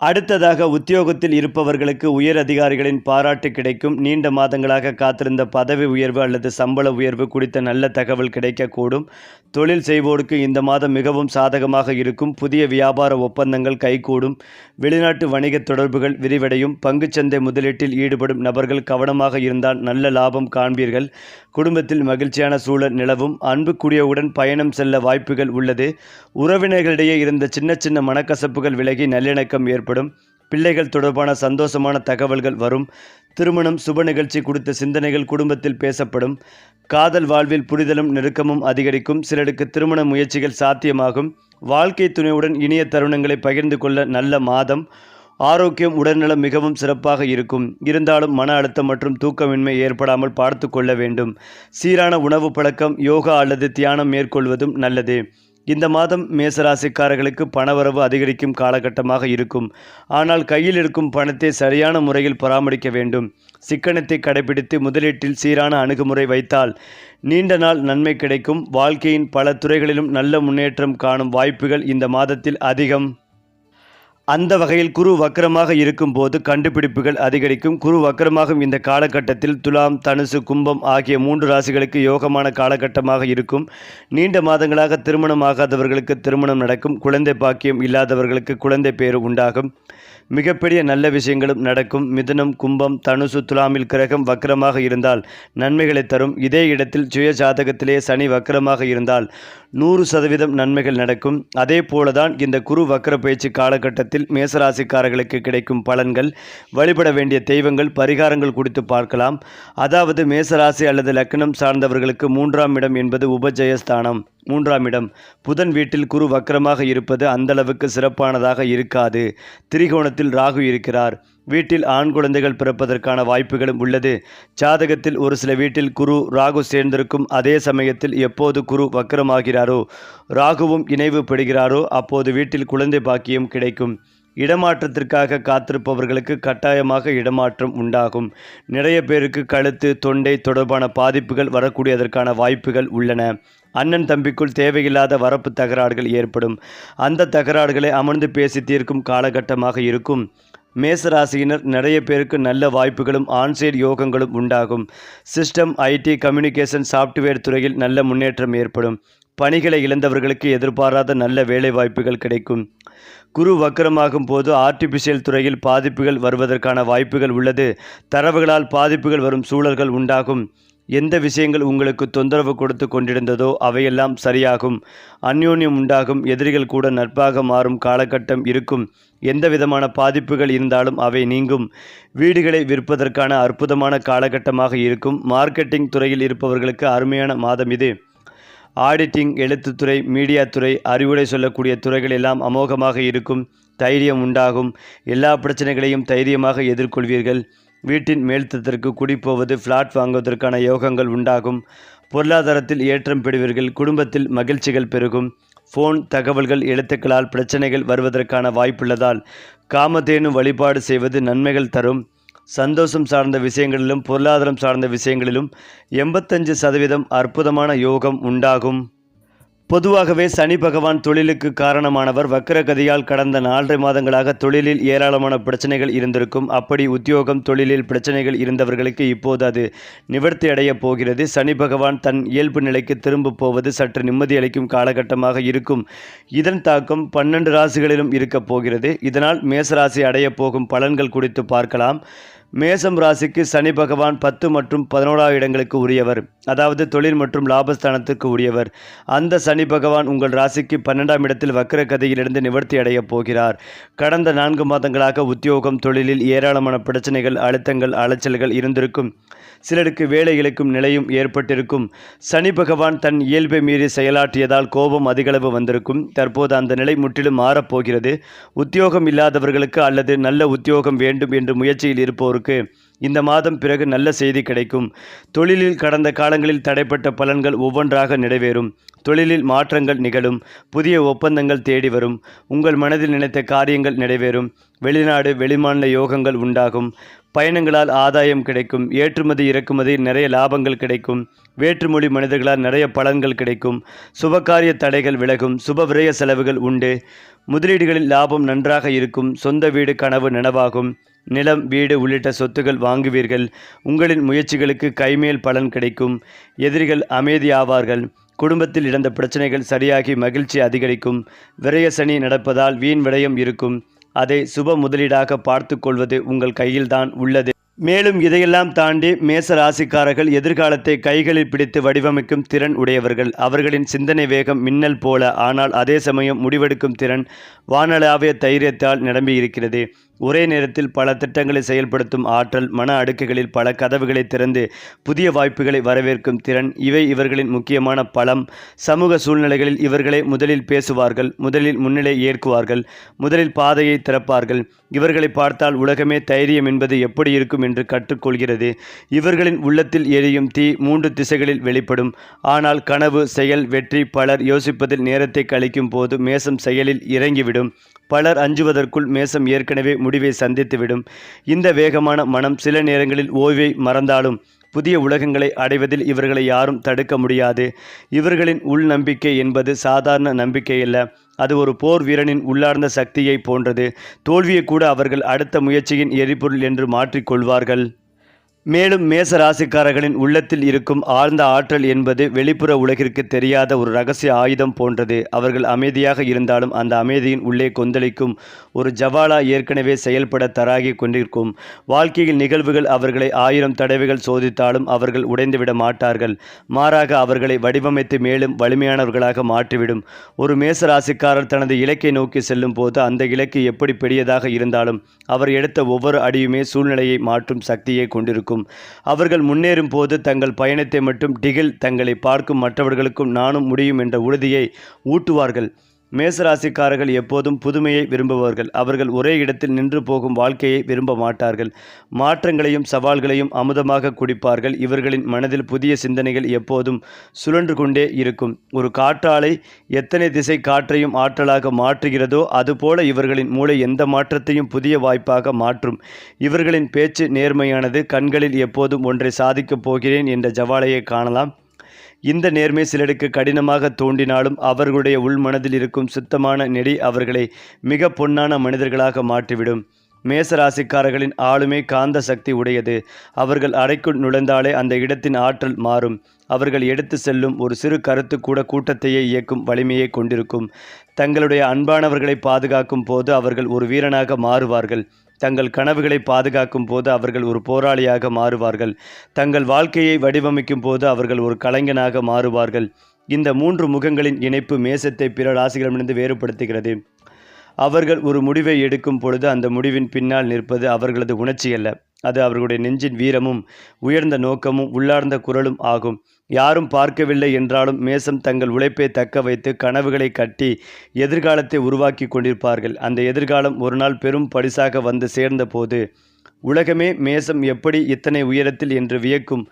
அடுத்ததாக உத்தியோகத்தில் இருப்பவர்களுக்கு உயர் அதிகாரிகளின் பாராட்டு கிடைக்கும். நீண்ட மாதங்களாக காத்திருந்த பதவி உயர்வு அல்லது சம்பள உயர்வு குறித்த நல்ல தகவல் கிடைக்கக்கூடும். தொழில் செய்வோருக்கு இந்த மாதம் மிகவும் சாதகமாக இருக்கும். புதிய வியாபார ஒப்பந்தங்கள் கைகூடும். வெளிநாட்டு வணிக தொடர்புகள் விரிவடையும். பங்குச்சந்தை முதலீட்டில் ஈடுபடும் நபர்கள் கவனமாக இருந்தால் நல்ல லாபம் காண்பீர்கள். குடும்பத்தில் மகிழ்ச்சியான சூழல் நிலவும். அன்புக்குரியவுடன் பயணம் செல்ல வாய்ப்புகள் உள்ளது. உறவினர்களிடையே இருந்த சின்ன சின்ன மனக்கசப்புகள் விலகி நல்லிணக்கம் ஏற்படும். பிள்ளைகள் தொடர்பான சந்தோஷமான தகவல்கள் வரும். திருமணம் சுப நிகழ்ச்சி குறித்த சிந்தனைகள் குடும்பத்தில் பேசப்படும். காதல் வாழ்வில் புரிதலும் நெருக்கமும் அதிகரிக்கும். சிலருக்கு திருமண முயற்சிகள் சாத்தியமாகும். வாழ்க்கை துணையுடன் இனிய தருணங்களை பகிர்ந்து கொள்ள நல்ல மாதம். ஆரோக்கியம் உடல்நலம் மிகவும் சிறப்பாக இருக்கும். இருந்தாலும் மன அழுத்தம் மற்றும் தூக்கமின்மை ஏற்படாமல் பார்த்து கொள்ள வேண்டும். சீரான உணவு பழக்கம் யோகா அல்லது தியானம் மேற்கொள்வதும் நல்லது. இந்த மாதம் மேசராசிக்காரர்களுக்கு பணவரவு அதிகரிக்கும் காலகட்டமாக இருக்கும். ஆனால் கையில் இருக்கும் பணத்தை சரியான முறையில் பராமரிக்க வேண்டும். சிக்கனத்தை கடைபிடித்து முதலீட்டில் சீரான அணுகுமுறை வைத்தால் நீண்ட நாள் நன்மை கிடைக்கும். வாழ்க்கையின் பல துறைகளிலும் நல்ல முன்னேற்றம் காணும் வாய்ப்புகள் இந்த மாதத்தில் அதிகம். அந்த வகையில் குரு வக்கரமாக இருக்கும்போது கண்டுபிடிப்புகள் அதிகரிக்கும். குரு வக்கரமாகும் இந்த காலகட்டத்தில் துலாம் தனுசு கும்பம் ஆகிய மூன்று ராசிகளுக்கு யோகமான காலகட்டமாக இருக்கும். நீண்ட மாதங்களாக திருமணம் ஆகாதவர்களுக்கு திருமணம் நடக்கும். குழந்தை பாக்கியம் இல்லாதவர்களுக்கு குழந்தை பேறு உண்டாகும். மிகப்பெரிய நல்ல விஷயங்களும் நடக்கும். மிதுனம் கும்பம் தனுசு துலாமில் கிரகம் வக்கரமாக இருந்தால் நன்மைகளை தரும். இதே இடத்தில் சுய ஜாதகத்திலே சனி வக்கரமாக இருந்தால் நூறு சதவீதம் நன்மைகள் நடக்கும். அதே போலதான் இந்த குரு வக்கர பயிற்சி காலகட்டத்தில் மேசராசிக்காரர்களுக்கு கிடைக்கும் பலன்கள் வழிபட வேண்டிய தெய்வங்கள் பரிகாரங்கள் குறித்து பார்க்கலாம். அதாவது மேசராசி அல்லது லக்னம் சார்ந்தவர்களுக்கு மூன்றாம் இடம் என்பது உபஜயஸ்தானம். மூன்றாம் இடம் புதன் வீட்டில் குரு வக்கரமாக இருப்பது அந்தளவுக்கு சிறப்பானதாக இருக்காது. திரிகோணத்தில் ராகு இருக்கிறார். வீட்டில் ஆண் குழந்தைகள் பிறப்பதற்கான வாய்ப்புகளும் உள்ளது. ஜாதகத்தில் ஒரு சில வீட்டில் குரு ராகு சேர்ந்திருக்கும். அதே சமயத்தில் எப்போது குரு வக்கரமாகிறாரோ ராகுவும் இணைவு பெறுகிறாரோ அப்போது வீட்டில் குழந்தை பாக்கியம் கிடைக்கும். இடமாற்றத்திற்காக காத்திருப்பவர்களுக்கு கட்டாயமாக இடமாற்றம் உண்டாகும். நிறைய பேருக்கு கழுத்து தொண்டை தொடர்பான பாதிப்புகள் வரக்கூடியதற்கான வாய்ப்புகள் உள்ளன. அண்ணன் தம்பிக்குள் தேவையில்லாத வரப்பு தகராறுகள் ஏற்படும். அந்த தகராறுகளை அமர்ந்து பேசி தீர்க்கும் காலகட்டமாக இருக்கும். மேசராசியினர் நிறைய பேருக்கு நல்ல வாய்ப்புகளும் ஆன்சைட் யோகங்களும் உண்டாகும். சிஸ்டம் ஐடி கம்யூனிகேஷன் சாஃப்ட்வேர் துறையில் நல்ல முன்னேற்றம் ஏற்படும். பணிகளை இழந்தவர்களுக்கு எதிர்பாராத நல்ல வேலை வாய்ப்புகள் கிடைக்கும். குரு வக்கரமாகும் போது ஆர்டிபிஷியல் துறையில் பாதிப்புகள் வருவதற்கான வாய்ப்புகள் உள்ளது. தரவுகளால் பாதிப்புகள் வரும் சூழல்கள் உண்டாகும். எந்த விஷயங்கள் உங்களுக்கு தொந்தரவு கொடுத்து கொண்டிருந்ததோ அவையெல்லாம் சரியாகும். அந்யோன்யம் உண்டாகும். எதிரிகள் கூட நட்பாக மாறும் காலகட்டம் இருக்கும். எந்த விதமான பாதிப்புகள் இருந்தாலும் அவை நீங்கும். வீடுகளை விற்பதற்கான அற்புதமான காலகட்டமாக இருக்கும். மார்க்கெட்டிங் துறையில் இருப்பவர்களுக்கு அருமையான மாதம் இது. ஆடிட்டிங் எழுத்துத்துறை மீடியா துறை அறிவுரை சொல்லக்கூடிய துறைகள் எல்லாம் அமோகமாக இருக்கும் தைரியம் உண்டாகும். எல்லா பிரச்சனைகளையும் தைரியமாக எதிர்கொள்வீர்கள். வீட்டின் மேல்த்தத்திற்கு குடிப்போவது ஃப்ளாட் வாங்குவதற்கான யோகங்கள் உண்டாகும். பொருளாதாரத்தில் ஏற்றம் பெறுவீர்கள் குடும்பத்தில் மகிழ்ச்சிகள் பெருகும். ஃபோன் தகவல்கள் எழுத்துக்களால் பிரச்சனைகள் வருவதற்கான வாய்ப்புள்ளதால் காமதேனு வழிபாடு செய்வது நன்மைகள் தரும். சந்தோஷம் சார்ந்த விஷயங்களிலும் பொருளாதாரம் சார்ந்த விஷயங்களிலும் எண்பத்தஞ்சு சதவீதம் அற்புதமான யோகம் உண்டாகும். பொதுவாகவே சனி பகவான் தொழிலுக்கு காரணமானவர். வக்கரகதியால் கடந்த நாலரை மாதங்களாக தொழிலில் ஏராளமான பிரச்சனைகள் இருந்திருக்கும். அப்படி உத்தியோகம் தொழிலில் பிரச்சனைகள் இருந்தவர்களுக்கு இப்போது அது நிவர்த்தி அடையப் போகிறது. சனி பகவான் தன் இயல்பு நிலைக்கு திரும்பப் போவது சற்று நிம்மதி அளிக்கும் காலகட்டமாக இருக்கும். இதன் தாக்கம் பன்னெண்டு ராசிகளிலும் இருக்கப் போகிறது. இதனால் மேசராசி அடையப் போகும் பலன்கள் குறித்து பார்க்கலாம். மேசம் ராசிக்கு சனி பகவான் பத்து மற்றும் பதினோராம் இடங்களுக்கு உரியவர். அதாவது தொழில் மற்றும் லாபஸ்தானத்துக்கு உரியவர். அந்த சனி பகவான் உங்கள் ராசிக்கு பன்னெண்டாம் இடத்தில் வக்கர கதையிலிருந்து நிவர்த்தி அடையப் போகிறார். கடந்த நான்கு மாதங்களாக உத்தியோகம் தொழிலில் ஏராளமான பிரச்சனைகள் அழுத்தங்கள் அலைச்சல்கள் இருந்திருக்கும். சிலருக்கு வேலை இழக்கும் நிலையும் ஏற்பட்டிருக்கும். சனி பகவான் தன் இயல்பை மீறி செயலாற்றியதால் கோபம் அதிகளவு வந்திருக்கும். தற்போது அந்த நிலை முற்றிலும் மாறப்போகிறது. உத்தியோகம் இல்லாதவர்களுக்கு அல்லது நல்ல உத்தியோகம் வேண்டும் என்று முயற்சியில் இருப்போருக்கு இந்த மாதம் பிறகு நல்ல செய்தி கிடைக்கும். தொழிலில் கடந்த காலங்களில் தடைப்பட்ட பலன்கள் ஒவ்வொன்றாக நிறைவேறும். தொழிலில் மாற்றங்கள் நிகழும். புதிய ஒப்பந்தங்கள் தேடி வரும். உங்கள் மனதில் நினைத்த காரியங்கள் நிறைவேறும். வெளிநாடு வெளிமாநில யோகங்கள் உண்டாகும். பயணங்களால் ஆதாயம் கிடைக்கும். ஏற்றுமதி இறக்குமதி நிறைய லாபங்கள் கிடைக்கும். வேற்றுமொழி மனிதர்களால் நிறைய பலன்கள் கிடைக்கும். சுபகாரிய தடைகள் விலகும். சுப விரய செலவுகள் உண்டு. முதலீடுகளில் லாபம் நன்றாக இருக்கும். சொந்த வீடு கனவு நனவாகும். நிலம் வீடு உள்ளிட்ட சொத்துக்கள் வாங்குவீர்கள். உங்களின் முயற்சிகளுக்கு கைமேல் பலன் கிடைக்கும். எதிரிகள் அமைதியாவார்கள். குடும்பத்தில் இழந்த பிரச்சனைகள் சரியாகி மகிழ்ச்சி அதிகரிக்கும். விரய சனி நடப்பதால் வீண் விரயம் இருக்கும். அதை சுப முதலீடாக பார்த்து கொள்வது உங்கள் கையில்தான் உள்ளது. மேலும் இதையெல்லாம் தாண்டி மேச ராசிக்காரர்கள் எதிர்காலத்தை கைகளில் பிடித்து வடிவமைக்கும் திறன் உடையவர்கள். அவர்களின் சிந்தனை வேகம் மின்னல் போல ஆனால் அதே சமயம் முடிவெடுக்கும் திறன் வானளாவிய தைரியத்தால் நிரம்பியிருக்கிறது. ஒரே நேரத்தில் பல திட்டங்களை செயல்படுத்தும் ஆற்றல் மன அடுக்குகளில் பல கதவுகளை திறந்து புதிய வாய்ப்புகளை வரவேற்கும் திறன் இவை இவர்களின் முக்கியமான பலம். சமூக சூழ்நிலைகளில் இவர்களே முதலில் பேசுவார்கள் முதலில் முன்னிலை ஏற்குவார்கள் முதலில் பாதையை திறப்பார்கள். இவர்களை பார்த்தால் உலகமே தைரியம் என்பது எப்படி இருக்கும் என்று கற்றுக்கொள்கிறது. இவர்களின் உள்ளத்தில் எரியும் தீ மூன்று திசைகளில் வெளிப்படும். ஆனால் கனவு செயல் வெற்றி பலர் யோசிப்பதில் நேரத்தை கழிக்கும் போது மேசம் செயலில் இறங்கிவிடும். பலர் அஞ்சுவதற்குள் மேசம் ஏற்கனவே முடிவை சந்தித்துவிடும். இந்த வேகமான மனம் சில நேரங்களில் ஓய்வை மறந்தாலும் புதிய உலகங்களை அடைவதில் இவர்களை யாரும் தடுக்க முடியாது. இவர்களின் உள்நம்பிக்கை என்பது சாதாரண நம்பிக்கையல்ல. அது ஒரு போர் வீரனின் உள்ளார்ந்த சக்தியை போன்றது. தோல்வியை கூட அவர்கள் அடுத்த முயற்சியின் எரிபொருள் என்று மாற்றிக்கொள்வார்கள். மேலும் மேச ராசிக்காரர்களின் உள்ளத்தில் இருக்கும் ஆழ்ந்த ஆற்றல் என்பது வெளிப்புற உலகிற்கு தெரியாத ஒரு ரகசிய ஆயுதம் போன்றது. அவர்கள் அமைதியாக இருந்தாலும் அந்த அமைதியின் உள்ளே கொந்தளிக்கும் ஒரு ஜவாலா ஏற்கனவே செயல்பட தராகி கொண்டிருக்கும். வாழ்க்கையில் நிகழ்வுகள் அவர்களை ஆயிரம் தடவைகள் சோதித்தாலும் அவர்கள் உடைந்துவிட மாட்டார்கள். மாறாக அவர்களை வடிவமைத்து மேலும் வலிமையானவர்களாக மாற்றிவிடும். ஒரு மேச ராசிக்காரர் தனது இலக்கை நோக்கி செல்லும் போது அந்த இலக்கு எப்படி பெரியதாக இருந்தாலும் அவர் எடுத்த ஒவ்வொரு அடியுமே சூழ்நிலையை மாற்றும் சக்தியை கொண்டிருக்கும். அவர்கள் முன்னேறும் போது தங்கள் பயணத்தை மட்டும் டிகில் தங்களை பார்க்கும் மற்றவர்களுக்கும் நானும் முடியும் என்ற உறுதியை ஊட்டுவார்கள். மேசராசிக்காரர்கள் எப்போதும் புதுமையை விரும்புபவர்கள். அவர்கள் ஒரே இடத்தில் நின்று போகும் வாழ்க்கையை விரும்ப மாட்டார்கள். மாற்றங்களையும் சவால்களையும் அமுதமாக குடிப்பார்கள். இவர்களின் மனதில் புதிய சிந்தனைகள் எப்போதும் சுழன்று கொண்டே இருக்கும். ஒரு காற்றாலை எத்தனை திசை காற்றையும் ஆற்றலாக மாற்றுகிறதோ அதுபோல இவர்களின் மூளை எந்த மாற்றத்தையும் புதிய வாய்ப்பாக மாற்றும். இவர்களின் பேச்சு நேர்மையானது. கண்களில் எப்போதும் ஒன்றை சாதிக்கப் போகிறேன் என்ற ஜவாலையை காணலாம். இந்த நேர்மை சிலருக்கு கடினமாக தோன்றினாலும் அவர்களுடைய உள்மனதில் இருக்கும் சுத்தமான நெடி அவர்களை மிக பொன்னான மனிதர்களாக மாற்றிவிடும். மேசராசிக்காரர்களின் ஆளுமை காந்த சக்தி உடையது. அவர்கள் அறைக்குள் நுழைந்தாலே அந்த இடத்தின் ஆற்றல் மாறும். அவர்கள் எடுத்து செல்லும் ஒரு சிறு கருத்து கூட கூட்டத்தையே இயக்கும் வலிமையை கொண்டிருக்கும். தங்களுடைய அன்பானவர்களை பாதுகாக்கும் போது அவர்கள் ஒரு வீரனாக மாறுவார்கள். தங்கள் கனவுகளை பாதுகாக்கும் போது அவர்கள் ஒரு போராளியாக மாறுவார்கள். தங்கள் வாழ்க்கையை வடிவமைக்கும் போது அவர்கள் ஒரு கலைஞனாக மாறுவார்கள். இந்த மூன்று முகங்களின் இணைப்பு மேசத்தை பிற ராசிகளிடமிருந்து வேறுபடுத்துகிறது. அவர்கள் ஒரு முடிவை எடுக்கும் பொழுது அந்த முடிவின் பின்னால் நிற்பது அவர்களது உணர்ச்சி அல்ல அது அவர்களுடைய நெஞ்சின் வீரமும் உயர்ந்த நோக்கமும் உள்ளார்ந்த குரலும் ஆகும். யாரும் பார்க்கவில்லை என்றாலும் மேசம் தங்கள் உழைப்பை தக்க வைத்து கனவுகளை கட்டி எதிர்காலத்தை உருவாக்கி கொண்டிருப்பார்கள். அந்த எதிர்காலம் ஒரு நாள் பெரும் பரிசாக வந்து சேர்ந்தபோது உலகமே மேசம் எப்படி இத்தனை உயரத்தில் என்று வியக்கும்